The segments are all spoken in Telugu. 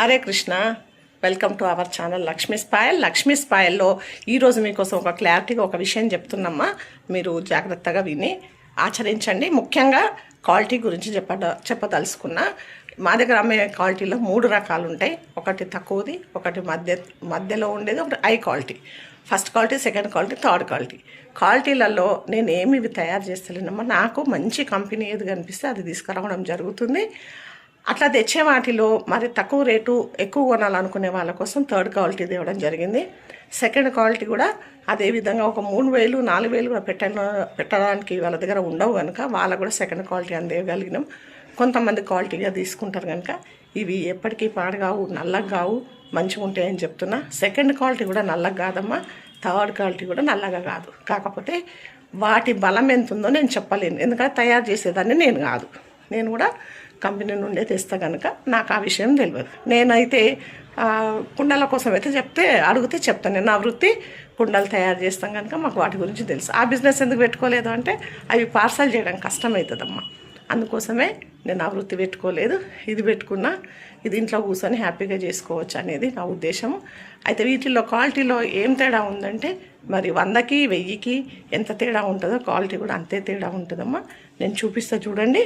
Hare Krishna welcome to our channel Lakshmi స్పాయల్. Lakshmi స్పాయల్లో ఈరోజు మీకోసం ఒక క్లారిటీగా ఒక విషయం చెప్తున్నామ్మా. మీరు జాగ్రత్తగా విని ఆచరించండి. ముఖ్యంగా క్వాలిటీ గురించి చెప్ప చెప్పదలుచుకున్నా మా దగ్గర అమ్మే క్వాలిటీలో మూడు రకాలు ఉంటాయి. ఒకటి తక్కువది ఒకటి మధ్య మధ్యలో ఉండేది ఒకటి high quality. First quality second quality third quality. క్వాలిటీలలో నేను ఏమి ఇవి తయారు చేస్తలేనమ్మా. నాకు మంచి కంపెనీ ఏది కనిపిస్తే అది తీసుకురావడం జరుగుతుంది. అట్లా తెచ్చే వాటిలో మరి తక్కువ రేటు ఎక్కువ కొనాలనుకునే వాళ్ళ కోసం థర్డ్ క్వాలిటీ తేవడం జరిగింది. సెకండ్ క్వాలిటీ కూడా అదే విధంగా ఒక మూడు వేలు నాలుగు వేలు కూడా పెట్ట పెట్టడానికి వాళ్ళ దగ్గర ఉండవు కనుక వాళ్ళకు కూడా సెకండ్ క్వాలిటీ అందేయగలిగినాం కొంతమంది క్వాలిటీగా తీసుకుంటారు కనుక ఇవి ఎప్పటికీ పాడగావు నల్లగా కావు మంచిగా ఉంటాయని చెప్తున్నా. సెకండ్ క్వాలిటీ కూడా నల్లగా కాదమ్మా థర్డ్ క్వాలిటీ కూడా నల్లగా కాదు. కాకపోతే వాటి బలం ఎంత ఉందో నేను చెప్పలేను. ఎందుకంటే తయారు చేసేదాన్ని నేను కాదు. నేను కూడా కంపెనీ నుండే తెస్తా కనుక నాకు ఆ విషయం తెలియదు నేనైతే కుండల కోసం అయితే చెప్తే అడిగితే చెప్తాను. నేను నా వృత్తి కుండలు తయారు చేస్తాం కనుక మాకు వాటి గురించి తెలుసు. ఆ బిజినెస్ ఎందుకు పెట్టుకోలేదు అంటే అవి పార్సల్ చేయడం కష్టమవుతుందమ్మా అందుకోసమే నేను ఆ వృత్తి పెట్టుకోలేదు. ఇది పెట్టుకున్నా ఇది ఇంట్లో కూర్చొని హ్యాపీగా చేసుకోవచ్చు అనేది నా ఉద్దేశము. అయితే వీటిల్లో క్వాలిటీలో ఏం తేడా ఉందంటే మరి వందకి వెయ్యికి ఎంత తేడా ఉంటుందో క్వాలిటీ కూడా అంతే తేడా ఉంటుందమ్మా. నేను చూపిస్తా చూడండి.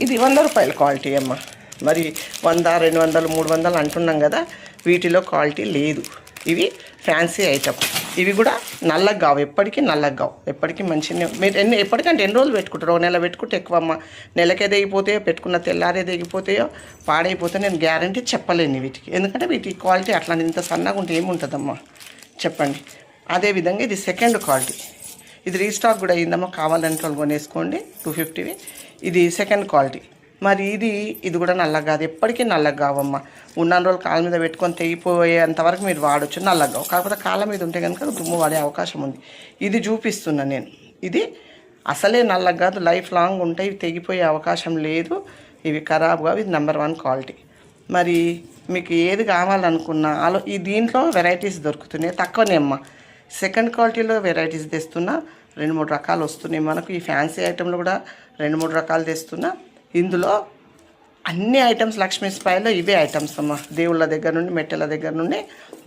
ఇది వంద రూపాయల క్వాలిటీ అమ్మ. మరి వంద రెండు వందలు మూడు వందలు అంటున్నాం కదా వీటిలో క్వాలిటీ లేదు. ఇవి ఫ్యాన్సీ ఐటమ్ ఇవి కూడా నల్లగా కావు ఎప్పటికీ నల్లగా కావు ఎప్పటికీ మంచిగా మీరు ఎన్ని ఎప్పటికంటే ఎన్ని రోజులు పెట్టుకుంటారు? ఒక నెల పెట్టుకుంటే ఎక్కువ అమ్మ నెలకే తెగిపోతాయో పెట్టుకున్న తెల్లారే దిగిపోతాయో పాడైపోతే నేను గ్యారంటీ చెప్పలేను వీటికి. ఎందుకంటే వీటి క్వాలిటీ అట్లా ఇంత సన్నగా ఉంటే ఏముంటుందమ్మా? చెప్పండి. అదేవిధంగా ఇది సెకండ్ క్వాలిటీ. ఇది రీస్టాక్ కూడా అయిందమ్మా కావాలంటే వాళ్ళు కొనేసుకోండి. టూ ఫిఫ్టీవి ఇది సెకండ్ క్వాలిటీ మరి ఇది ఇది కూడా నల్లగా కాదు. ఎప్పటికీ నల్లగా కావమ్మా. ఉన్న రోజులు కాళ్ళ మీద పెట్టుకొని తెగిపోయేంతవరకు మీరు వాడచ్చు. నల్లగా కాకపోతే కాళ్ళ మీద ఉంటే కనుక దుమ్ము వాడే అవకాశం ఉంది. ఇది చూపిస్తున్నా నేను. ఇది అసలే నల్లగా కాదు. లైఫ్ లాంగ్ ఉంటాయి. ఇవి తెగిపోయే అవకాశం లేదు. ఇవి ఖరాబ్ కావు. ఇది నెంబర్ వన్ క్వాలిటీ మరి మీకు ఏది కావాలనుకున్నా ఆలో ఈ దీంట్లో వెరైటీస్ దొరుకుతున్నాయి. తక్కువనే అమ్మా. సెకండ్ క్వాలిటీలో వెరైటీస్ తెస్తున్నా రెండు మూడు రకాలు వస్తున్నాయి. మనకు ఈ ఫ్యాన్సీ ఐటెంలో కూడా రెండు మూడు రకాలు తెస్తున్నా. ఇందులో అన్ని ఐటమ్స్ లక్ష్మీ స్పాయిలో ఇవే ఐటమ్స్ అమ్మా. దేవుళ్ళ దగ్గర నుండి మెట్టెల దగ్గర నుండి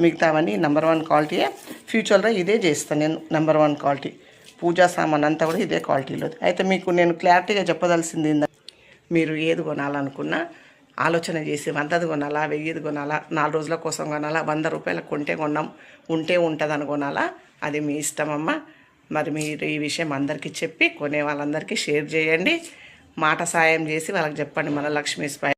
మిగతావన్నీ నెంబర్ వన్ క్వాలిటీయే. ఫ్యూచర్లో ఇదే చేస్తాను నేను నెంబర్ వన్ క్వాలిటీ. పూజా సామాన్ అంతా కూడా ఇదే క్వాలిటీలో అయితే మీకు నేను క్లారిటీగా చెప్పదలసింది ఏంటంటే మీరు ఏది కొనాలనుకున్నా ఆలోచన చేసి వందది కొనాలా వెయ్యిది కొనాలా నాలుగు రోజుల కోసం కొనాలా వంద రూపాయలకు కొంటే కొన్నాం ఉంటే ఉంటుందని కొనాలా? అది మీ ఇష్టమమ్మ. మరి మీరు ఈ విషయం అందరికీ చెప్పి కొనే వాళ్ళందరికీ షేర్ చేయండి. మాట సాయం చేసి వాళ్ళకి చెప్పండి మన లక్ష్మీ స్పై